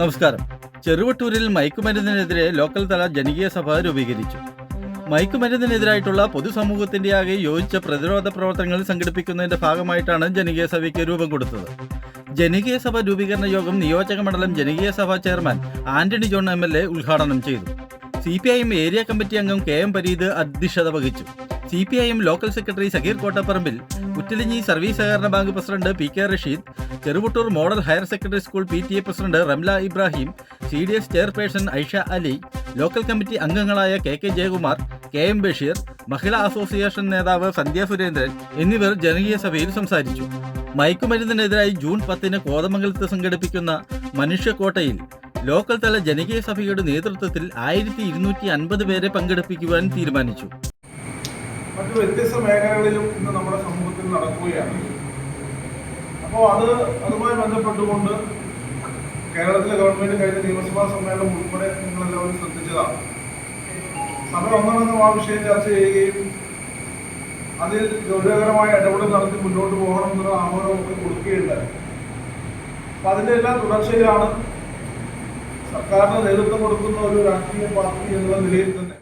നമസ്കാരം. ചെറുവട്ടൂരിൽ മയക്കുമരുന്നിനെതിരെ ലോക്കൽ തല ജനകീയ സഭ രൂപീകരിച്ചു. മയക്കുമരുന്നിനെതിരായിട്ടുള്ള പൊതുസമൂഹത്തിന്റെ ആകെ യോജിച്ച പ്രതിരോധ പ്രവർത്തനങ്ങൾ സംഘടിപ്പിക്കുന്നതിന്റെ ഭാഗമായിട്ടാണ് ജനകീയ സഭയ്ക്ക് രൂപം കൊടുത്തത്. ജനകീയ സഭ രൂപീകരണ യോഗം നിയോജക മണ്ഡലം ജനകീയ സഭ chairman Antony John M L A ഉദ്ഘാടനം ചെയ്തു. C P I M area committee അംഗം കെ എം പരീദ് അധ്യക്ഷത വഹിച്ചു. C P I M local secretary Sakheer Kottaparambil Kuttilanji service സഹകരണ bank president P K Rasheed Cheruputtur model higher secondary school P T A president Ramla Ibrahim C D S chairperson Aisha Ali local committee അംഗങ്ങളായ K K Jayakumar K M Basheer Mahila association നേതാവ് സന്ധ്യ സുരേന്ദ്രൻ എന്നിവർ ജനകീയ സഭയിൽ സംസാരിച്ചു. മയക്കുമരുന്നിനെതിരായി June പത്തിന് കോതമംഗലത്ത് സംഘടിപ്പിക്കുന്ന മനുഷ്യക്കോട്ടയിൽ local തല ജനകീയ സഭയുടെ നേതൃത്വത്തിൽ ആയിരത്തി ഇരുന്നൂറ്റി അൻപത് പേരെ പങ്കെടുപ്പിക്കുവാൻ തീരുമാനിച്ചു. മറ്റു വ്യത്യസ്ത മേഖലകളിലും ഇന്ന് നമ്മുടെ സമൂഹത്തിൽ നടക്കുകയാണ്. അപ്പോൾ അത് അതുമായി ബന്ധപ്പെട്ടുകൊണ്ട് കേരളത്തിലെ ഗവൺമെന്റ് കഴിഞ്ഞ നിയമസഭാ സമ്മേളനം ഉൾപ്പെടെ നിങ്ങളെല്ലാവരും ശ്രദ്ധിച്ചതാണ്. സഭ ഒന്നടങ്കം ആ വിഷയം ചർച്ച ചെയ്യുകയും അതിൽ ഗൗരവകരമായ ഇടപെടൽ നടത്തി മുന്നോട്ട് പോകണം എന്നുള്ള ആഹ്വാനമൊക്കെ കൊടുക്കുകയുണ്ടായി. അപ്പം അതിന്റെ എല്ലാം തുടർച്ചയിലാണ് സർക്കാരിന് നേതൃത്വം കൊടുക്കുന്ന ഒരു രാഷ്ട്രീയ പാർട്ടി എന്നുള്ള നിലയിൽ തന്നെ